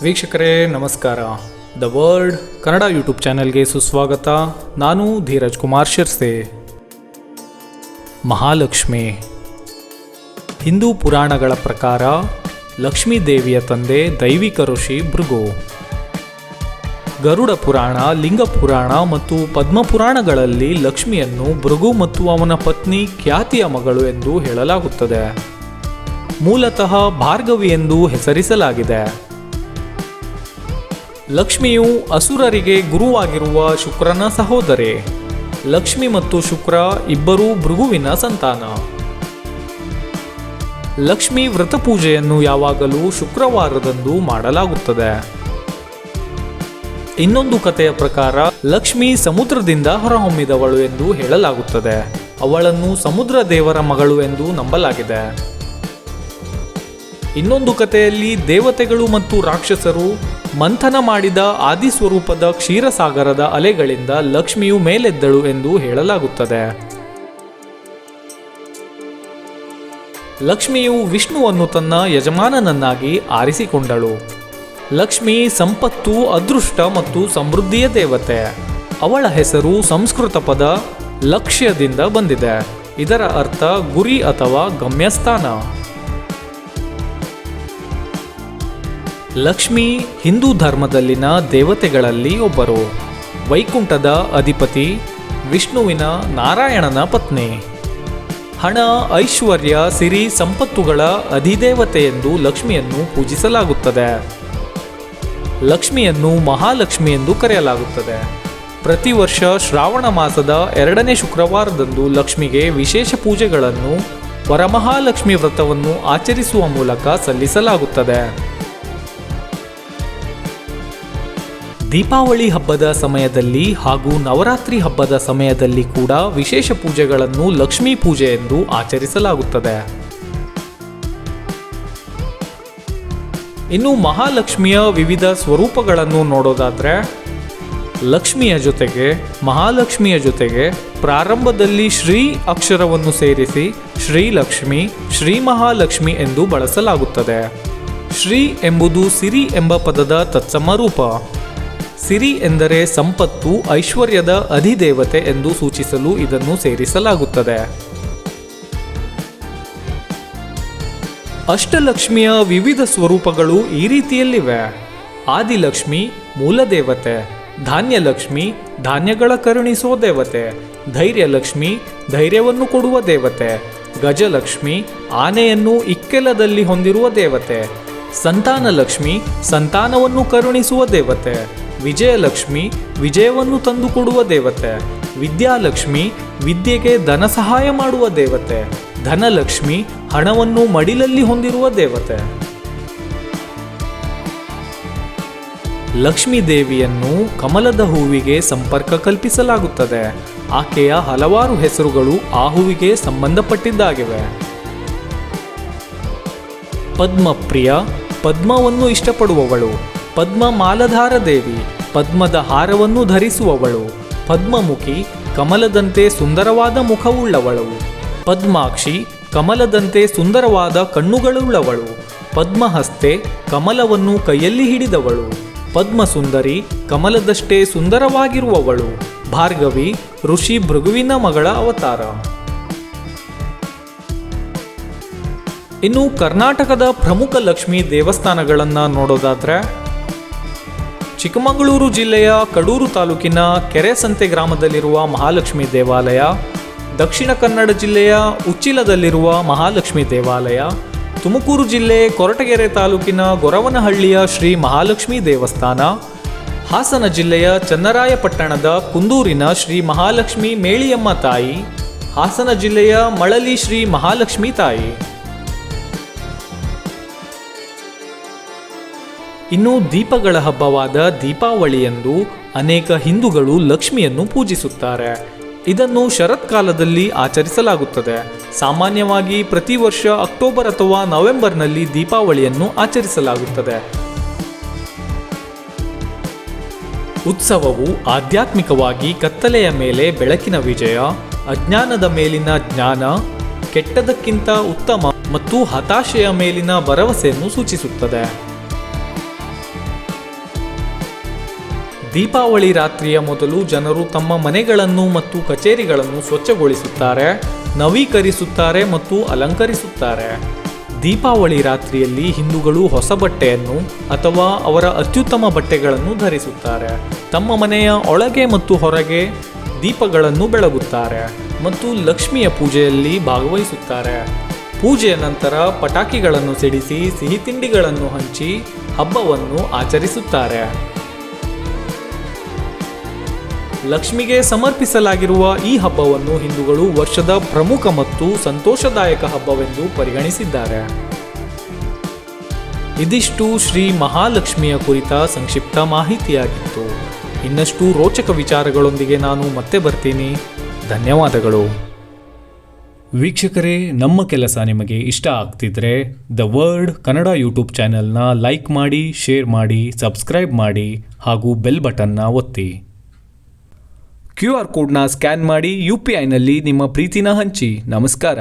ವೀಕ್ಷಕರೇ, ನಮಸ್ಕಾರ. The world Kannada YouTube ಚಾನೆಲ್ಗೆ ಸುಸ್ವಾಗತ. ನಾನು ಧೀರಜ್ ಕುಮಾರ್ ಶಿರ್ಸೆ. ಮಹಾಲಕ್ಷ್ಮಿ. ಹಿಂದೂ ಪುರಾಣಗಳ ಪ್ರಕಾರ ಲಕ್ಷ್ಮೀ ದೇವಿಯ ತಂದೆ ದೈವಿಕ ಋಷಿ ಭೃಗು. ಗರುಡ ಪುರಾಣ, ಲಿಂಗ ಪುರಾಣ ಮತ್ತು ಪದ್ಮ ಪುರಾಣಗಳಲ್ಲಿ ಲಕ್ಷ್ಮಿಯನ್ನು ಭೃಗು ಮತ್ತು ಅವನ ಪತ್ನಿ ಖ್ಯಾತಿಯ ಮಗಳು ಎಂದು ಹೇಳಲಾಗುತ್ತದೆ. ಮೂಲತಃ ಭಾರ್ಗವಿ ಎಂದು ಹೆಸರಿಸಲಾಗಿದೆ. ಲಕ್ಷ್ಮಿಯು ಅಸುರರಿಗೆ ಗುರುವಾಗಿರುವ ಶುಕ್ರನ ಸಹೋದರಿ. ಲಕ್ಷ್ಮಿ ಮತ್ತು ಶುಕ್ರ ಇಬ್ಬರೂ ಭೃಗುವಿನ ಸಂತಾನ. ಲಕ್ಷ್ಮಿ ವ್ರತ ಪೂಜೆಯನ್ನು ಯಾವಾಗಲೂ ಶುಕ್ರವಾರದಂದು ಮಾಡಲಾಗುತ್ತದೆ. ಇನ್ನೊಂದು ಕಥೆಯ ಪ್ರಕಾರ ಲಕ್ಷ್ಮಿ ಸಮುದ್ರದಿಂದ ಹೊರಹೊಮ್ಮಿದವಳು ಎಂದು ಹೇಳಲಾಗುತ್ತದೆ. ಅವಳನ್ನು ಸಮುದ್ರ ದೇವರ ಮಗಳು ಎಂದು ನಂಬಲಾಗಿದೆ. ಇನ್ನೊಂದು ಕಥೆಯಲ್ಲಿ ದೇವತೆಗಳು ಮತ್ತು ರಾಕ್ಷಸರು ಮಂಥನ ಮಾಡಿದ ಆದಿಸ್ವರೂಪದ ಕ್ಷೀರಸಾಗರದ ಅಲೆಗಳಿಂದ ಲಕ್ಷ್ಮಿಯು ಮೇಲೆದ್ದಳು ಎಂದು ಹೇಳಲಾಗುತ್ತದೆ. ಲಕ್ಷ್ಮಿಯು ವಿಷ್ಣುವನ್ನು ತನ್ನ ಯಜಮಾನನನ್ನಾಗಿ ಆರಿಸಿಕೊಂಡಳು. ಲಕ್ಷ್ಮಿ ಸಂಪತ್ತು, ಅದೃಷ್ಟ ಮತ್ತು ಸಮೃದ್ಧಿಯ ದೇವತೆ. ಅವಳ ಹೆಸರು ಸಂಸ್ಕೃತ ಪದ ಲಕ್ಷ್ಯದಿಂದ ಬಂದಿದೆ. ಇದರ ಅರ್ಥ ಗುರಿ ಅಥವಾ ಗಮ್ಯಸ್ಥಾನ. ಲಕ್ಷ್ಮಿ ಹಿಂದೂ ಧರ್ಮದಲ್ಲಿನ ದೇವತೆಗಳಲ್ಲಿ ಒಬ್ಬರು. ವೈಕುಂಠದ ಅಧಿಪತಿ ವಿಷ್ಣುವಿನ ನಾರಾಯಣನ ಪತ್ನಿ. ಹಣ, ಐಶ್ವರ್ಯ, ಸಿರಿ, ಸಂಪತ್ತುಗಳ ಅಧಿದೇವತೆ ಎಂದು ಲಕ್ಷ್ಮಿಯನ್ನು ಪೂಜಿಸಲಾಗುತ್ತದೆ. ಲಕ್ಷ್ಮಿಯನ್ನು ಮಹಾಲಕ್ಷ್ಮಿ ಎಂದು ಕರೆಯಲಾಗುತ್ತದೆ. ಪ್ರತಿ ವರ್ಷ ಶ್ರಾವಣ ಮಾಸದ ಎರಡನೇ ಶುಕ್ರವಾರದಂದು ಲಕ್ಷ್ಮಿಗೆ ವಿಶೇಷ ಪೂಜೆಗಳನ್ನು ವರಮಹಾಲಕ್ಷ್ಮಿ ವ್ರತವನ್ನು ಆಚರಿಸುವ ಮೂಲಕ ಸಲ್ಲಿಸಲಾಗುತ್ತದೆ. ದೀಪಾವಳಿ ಹಬ್ಬದ ಸಮಯದಲ್ಲಿ ಹಾಗೂ ನವರಾತ್ರಿ ಹಬ್ಬದ ಸಮಯದಲ್ಲಿ ಕೂಡ ವಿಶೇಷ ಪೂಜೆಗಳನ್ನು ಲಕ್ಷ್ಮೀ ಪೂಜೆ ಎಂದು ಆಚರಿಸಲಾಗುತ್ತದೆ. ಇನ್ನು ಮಹಾಲಕ್ಷ್ಮಿಯ ವಿವಿಧ ಸ್ವರೂಪಗಳನ್ನು ನೋಡೋದಾದರೆ, ಲಕ್ಷ್ಮಿಯ ಜೊತೆಗೆ, ಮಹಾಲಕ್ಷ್ಮಿಯ ಜೊತೆಗೆ ಪ್ರಾರಂಭದಲ್ಲಿ ಶ್ರೀ ಅಕ್ಷರವನ್ನು ಸೇರಿಸಿ ಶ್ರೀಲಕ್ಷ್ಮಿ ಶ್ರೀ ಮಹಾಲಕ್ಷ್ಮಿ ಎಂದು ಬಳಸಲಾಗುತ್ತದೆ. ಶ್ರೀ ಎಂಬುದು ಸಿರಿ ಎಂಬ ಪದದ ತತ್ಸಮ ರೂಪ. ಸಿರಿ ಎಂದರೆ ಸಂಪತ್ತು, ಐಶ್ವರ್ಯದ ಅಧಿದೇವತೆ ಎಂದು ಸೂಚಿಸಲು ಇದನ್ನು ಸೇರಿಸಲಾಗುತ್ತದೆ. ಅಷ್ಟಲಕ್ಷ್ಮಿಯ ವಿವಿಧ ಸ್ವರೂಪಗಳು ಈ ರೀತಿಯಲ್ಲಿವೆ. ಆದಿಲಕ್ಷ್ಮಿ, ಮೂಲದೇವತೆ, ಧಾನ್ಯಲಕ್ಷ್ಮಿ, ಧಾನ್ಯಗಳ ಕರುಣಿಸೋ ದೇವತೆ ಧೈರ್ಯಲಕ್ಷ್ಮಿ, ಧೈರ್ಯವನ್ನು ಕೊಡುವ ದೇವತೆ, ಗಜಲಕ್ಷ್ಮಿ, ಆನೆಯನ್ನು ಇಕ್ಕೆಲದಲ್ಲಿ ಹೊಂದಿರುವ ದೇವತೆ, ಸಂತಾನಲಕ್ಷ್ಮಿ, ಸಂತಾನವನ್ನು ಕರುಣಿಸುವ ದೇವತೆ ವಿಜಯಲಕ್ಷ್ಮಿ ವಿಜಯವನ್ನು ತಂದುಕೊಡುವ ದೇವತೆ, ವಿದ್ಯಾಲಕ್ಷ್ಮಿ ವಿದ್ಯೆಗೆ ಧನ ಸಹಾಯ ಮಾಡುವ ದೇವತೆ, ಧನಲಕ್ಷ್ಮಿ ಹಣವನ್ನು ಮಡಿಲಲ್ಲಿ ಹೊಂದಿರುವ ದೇವತೆ. ಲಕ್ಷ್ಮೀ ದೇವಿಯನ್ನು ಕಮಲದ ಹೂವಿಗೆ ಸಂಪರ್ಕ ಕಲ್ಪಿಸಲಾಗುತ್ತದೆ. ಆಕೆಯ ಹಲವಾರು ಹೆಸರುಗಳು ಆ ಹೂವಿಗೆ ಸಂಬಂಧಪಟ್ಟಿದ್ದಾಗಿವೆ. ಪದ್ಮಪ್ರಿಯ ಪದ್ಮವನ್ನು ಇಷ್ಟಪಡುವವಳು. ಪದ್ಮ ಮಾಲಧಾರ ದೇವಿ, ಪದ್ಮದ ಹಾರವನ್ನು ಧರಿಸುವವಳು. ಪದ್ಮಮುಖಿ, ಕಮಲದಂತೆ ಸುಂದರವಾದ ಮುಖವುಳ್ಳವಳು. ಪದ್ಮಾಕ್ಷಿ, ಕಮಲದಂತೆ ಸುಂದರವಾದ ಕಣ್ಣುಗಳುಳ್ಳವಳು. ಪದ್ಮಹಸ್ತೆ, ಕಮಲವನ್ನು ಕೈಯಲ್ಲಿ ಹಿಡಿದವಳು. ಪದ್ಮಸುಂದರಿ, ಕಮಲದಷ್ಟೇ ಸುಂದರವಾಗಿರುವವಳು. ಭಾರ್ಗವಿ, ಋಷಿ ಭೃಗುವಿನ ಮಗಳ ಅವತಾರ. ಇನ್ನು ಕರ್ನಾಟಕದ ಪ್ರಮುಖ ಲಕ್ಷ್ಮಿ ದೇವಸ್ಥಾನಗಳನ್ನು ನೋಡೋದಾದ್ರೆ ಚಿಕ್ಕಮಗಳೂರು ಜಿಲ್ಲೆಯ ಕಡೂರು ತಾಲೂಕಿನ ಕೆರೆಸಂತೆ ಗ್ರಾಮದಲ್ಲಿರುವ ಮಹಾಲಕ್ಷ್ಮಿ ದೇವಾಲಯ, ದಕ್ಷಿಣ ಕನ್ನಡ ಜಿಲ್ಲೆಯ ಉಚ್ಚಿಲದಲ್ಲಿರುವ ಮಹಾಲಕ್ಷ್ಮಿ ದೇವಾಲಯ, ತುಮಕೂರು ಜಿಲ್ಲೆ ಕೊರಟಗೆರೆ ತಾಲೂಕಿನ ಗೊರವನಹಳ್ಳಿಯ ಶ್ರೀ ಮಹಾಲಕ್ಷ್ಮಿ ದೇವಸ್ಥಾನ, ಹಾಸನ ಜಿಲ್ಲೆಯ ಚನ್ನರಾಯಪಟ್ಟಣದ ಕುಂದೂರಿನ ಶ್ರೀ ಮಹಾಲಕ್ಷ್ಮಿ ಮೇಳಿಯಮ್ಮ ತಾಯಿ, ಹಾಸನ ಜಿಲ್ಲೆಯ ಮಳಲಿ ಶ್ರೀ ಮಹಾಲಕ್ಷ್ಮಿ ತಾಯಿ. ಇನ್ನು ದೀಪಗಳ ಹಬ್ಬವಾದ ದೀಪಾವಳಿಯಂದು ಅನೇಕ ಹಿಂದೂಗಳು ಲಕ್ಷ್ಮಿಯನ್ನು ಪೂಜಿಸುತ್ತಾರೆ. ಇದನ್ನು ಶರತ್ಕಾಲದಲ್ಲಿ ಆಚರಿಸಲಾಗುತ್ತದೆ. ಸಾಮಾನ್ಯವಾಗಿ ಪ್ರತಿ ವರ್ಷ ಅಕ್ಟೋಬರ್ ಅಥವಾ ನವೆಂಬರ್ನಲ್ಲಿ ದೀಪಾವಳಿಯನ್ನು ಆಚರಿಸಲಾಗುತ್ತದೆ. ಉತ್ಸವವು ಆಧ್ಯಾತ್ಮಿಕವಾಗಿ ಕತ್ತಲೆಯ ಮೇಲೆ ಬೆಳಕಿನ ವಿಜಯ, ಅಜ್ಞಾನದ ಮೇಲಿನ ಜ್ಞಾನ, ಕೆಟ್ಟದಕ್ಕಿಂತ ಉತ್ತಮ ಮತ್ತು ಹತಾಶೆಯ ಮೇಲಿನ ಭರವಸೆಯನ್ನು ಸೂಚಿಸುತ್ತದೆ. ದೀಪಾವಳಿ ರಾತ್ರಿಯ ಮೊದಲು ಜನರು ತಮ್ಮ ಮನೆಗಳನ್ನು ಮತ್ತು ಕಚೇರಿಗಳನ್ನು ಸ್ವಚ್ಛಗೊಳಿಸುತ್ತಾರೆ, ನವೀಕರಿಸುತ್ತಾರೆ ಮತ್ತು ಅಲಂಕರಿಸುತ್ತಾರೆ. ದೀಪಾವಳಿ ರಾತ್ರಿಯಲ್ಲಿ ಹಿಂದೂಗಳು ಹೊಸ ಬಟ್ಟೆಯನ್ನು ಅಥವಾ ಅವರ ಅತ್ಯುತ್ತಮ ಬಟ್ಟೆಗಳನ್ನು ಧರಿಸುತ್ತಾರೆ. ತಮ್ಮ ಮನೆಯ ಒಳಗೆ ಮತ್ತು ಹೊರಗೆ ದೀಪಗಳನ್ನು ಬೆಳಗುತ್ತಾರೆ ಮತ್ತು ಲಕ್ಷ್ಮಿಯ ಪೂಜೆಯಲ್ಲಿ ಭಾಗವಹಿಸುತ್ತಾರೆ. ಪೂಜೆಯ ನಂತರ ಪಟಾಕಿಗಳನ್ನು ಸಿಡಿಸಿ ಸಿಹಿ ತಿಂಡಿಗಳನ್ನು ಹಂಚಿ ಹಬ್ಬವನ್ನು ಆಚರಿಸುತ್ತಾರೆ. ಲಕ್ಷ್ಮಿಗೆ ಸಮರ್ಪಿಸಲಾಗಿರುವ ಈ ಹಬ್ಬವನ್ನು ಹಿಂದೂಗಳು ವರ್ಷದ ಪ್ರಮುಖ ಮತ್ತು ಸಂತೋಷದಾಯಕ ಹಬ್ಬವೆಂದು ಪರಿಗಣಿಸಿದ್ದಾರೆ. ಇದಿಷ್ಟು ಶ್ರೀ ಮಹಾಲಕ್ಷ್ಮಿಯ ಕುರಿತ ಸಂಕ್ಷಿಪ್ತ ಮಾಹಿತಿಯಾಗಿತ್ತು. ಇನ್ನಷ್ಟು ರೋಚಕ ವಿಚಾರಗಳೊಂದಿಗೆ ನಾನು ಮತ್ತೆ ಬರ್ತೀನಿ. ಧನ್ಯವಾದಗಳು. ವೀಕ್ಷಕರೇ, ನಮ್ಮ ಕೆಲಸ ನಿಮಗೆ ಇಷ್ಟ ಆಗ್ತಿದ್ರೆ ದ ವರ್ಡ್ ಕನ್ನಡ ಯೂಟ್ಯೂಬ್ ಚಾನೆಲ್ನ ಲೈಕ್ ಮಾಡಿ, ಶೇರ್ ಮಾಡಿ, ಸಬ್ಸ್ಕ್ರೈಬ್ ಮಾಡಿ ಹಾಗೂ ಬೆಲ್ ಬಟನ್ನ ಒತ್ತಿ. ಕ್ಯೂ ಆರ್ ಕೋಡ್ನ ಸ್ಕ್ಯಾನ್ ಮಾಡಿ ಯು ಪಿ ಐನಲ್ಲಿ ನಿಮ್ಮ ಪ್ರೀತಿನ ಹಂಚಿ. ನಮಸ್ಕಾರ.